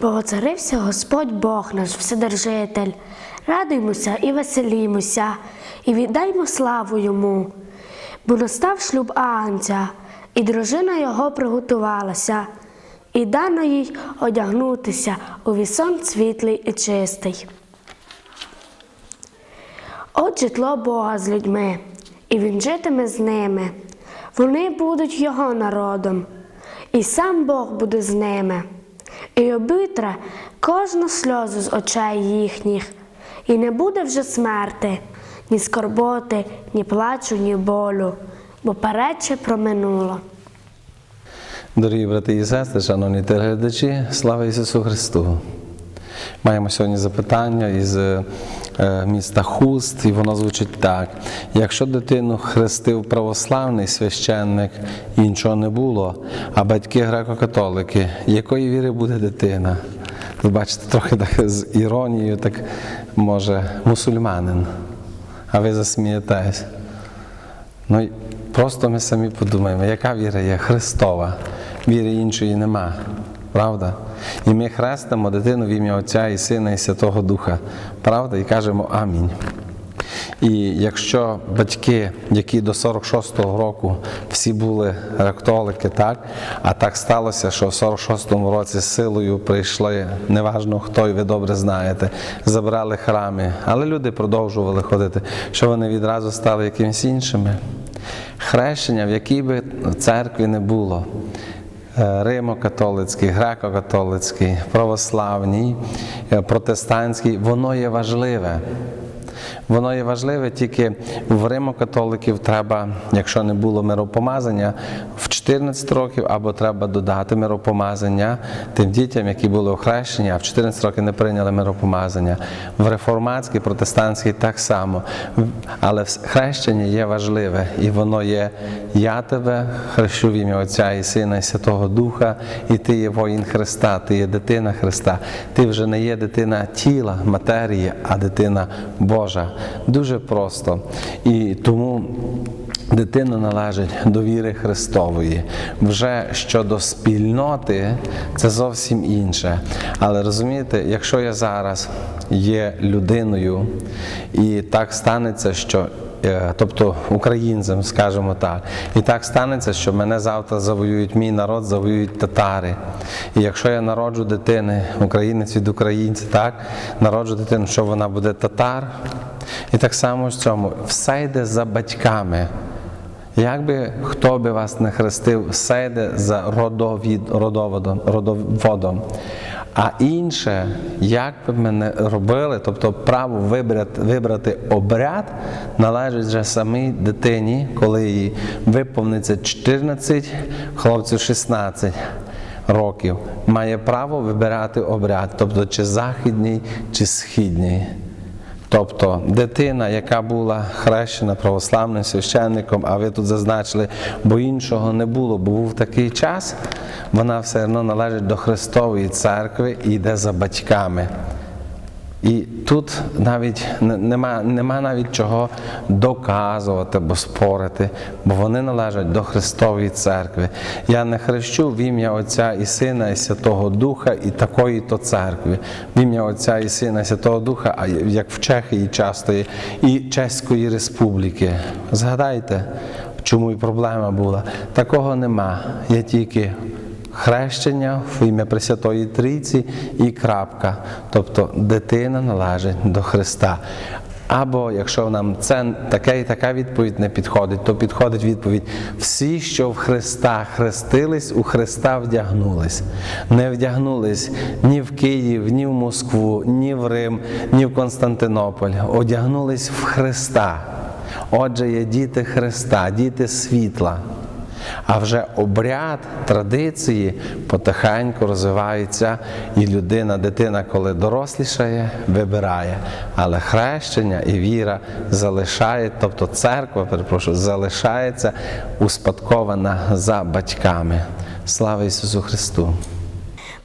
Бо Господь Бог наш Вседержитель. Радуймося і веселімося, і віддаймо славу йому. Бо настав шлюб Агнця, і дружина його приготувалася, і дано їй одягнутися у вісон світлий і чистий. От житло Бога з людьми, і він житиме з ними. Вони будуть його народом, і сам Бог буде з ними, і обітре кожну сльозу з очей їхніх, і не буде вже смерти, ні скорботи, ні плачу, ні болю, бо перече проминуло. Дорогі брати і сестри, шановні телеглядачі, слава Ісусу Христу! Маємо сьогодні запитання із е, міста Хуст, і воно звучить так: якщо дитину хрестив православний священник, іншого не було, а батьки греко-католики, якої віри буде дитина? Ви бачите, трохи так з іронією, так може, мусульманин, а ви засмієтесь. Ну, просто ми самі подумаємо, яка віра є Христова, віри іншої нема, правда? І ми хрестимо дитину в ім'я Отця і Сина і Святого Духа, правда? І кажемо Амінь. І якщо батьки, які до 46-го року всі були ректолики, так, а так сталося, що в 46-му році з силою прийшли, неважно хто, і ви добре знаєте, забрали храми, але люди продовжували ходити, що вони відразу стали якимось іншими. Хрещення, в якій би церкві не було, Римо-католицький, греко-католицький, православній, е, протестантський, воно є важливе. Воно є важливе тільки в Римо-католиків треба, якщо не було миропомазання, в 14 років або треба додати миропомазання тим дітям, які були охрещені, а в 14 років не прийняли миропомазання. В реформатській, протестантській так само. Але хрещення є важливе, і воно є я тебе хрещу в ім'я Отця і Сина і Святого Духа, і ти є воїн Христа, ти є дитина Христа. Ти вже не є дитина тіла, матерії, а дитина Божа. Дуже просто. І тому дитина належить до віри Христової. Вже щодо спільноти, це зовсім інше. Але розумієте, якщо я зараз є людиною, і так станеться, що Е, тобто українцям, скажімо так. І так станеться, що мене завтра завоюють мій народ, завоюють татари. І якщо я народжу дитини, українець від українця, так, народжу дитину, що вона буде татар. І так само в цьому все йде за батьками. Як би хто би вас не хрестив, все йде за родовід, родоводом, родоводом. А інше, як би ми не робили, тобто право вибрати, вибрати обряд, належить вже самій дитині, коли їй виповниться 14, хлопцю 16 років, має право вибирати обряд, тобто чи західній, чи східній. Тобто дитина, яка була хрещена православним священником, а ви тут зазначили, бо іншого не було, бо був такий час, вона все одно належить до Христової церкви і йде за батьками. І тут навіть нема, нема навіть чого доказувати або спорити, бо вони належать до Христової церкви. Я не хрещу в ім'я Отця і Сина, і Святого Духа, і такої то церкви. В ім'я Отця і Сина, і Святого Духа, а як в Чехії часто є, і Чеської Республіки. Згадайте, чому і проблема була. Такого нема. Є тільки хрещення в ім'я Пресвятої Трійці і крапка. Тобто дитина належить до Христа. Або якщо нам це така і така відповідь не підходить, то підходить відповідь: всі, що в Христа хрестились, у Христа вдягнулись. Не вдягнулись ні в Київ, ні в Москву, ні в Рим, ні в Константинополь. Одягнулись в Христа. Отже, є діти Христа, діти світла. А вже обряд, традиції потихеньку розвиваються, і людина, дитина, коли дорослішає, вибирає. Але хрещення і віра залишає, тобто церква, перепрошую, залишається успадкована за батьками. Слава Ісусу Христу!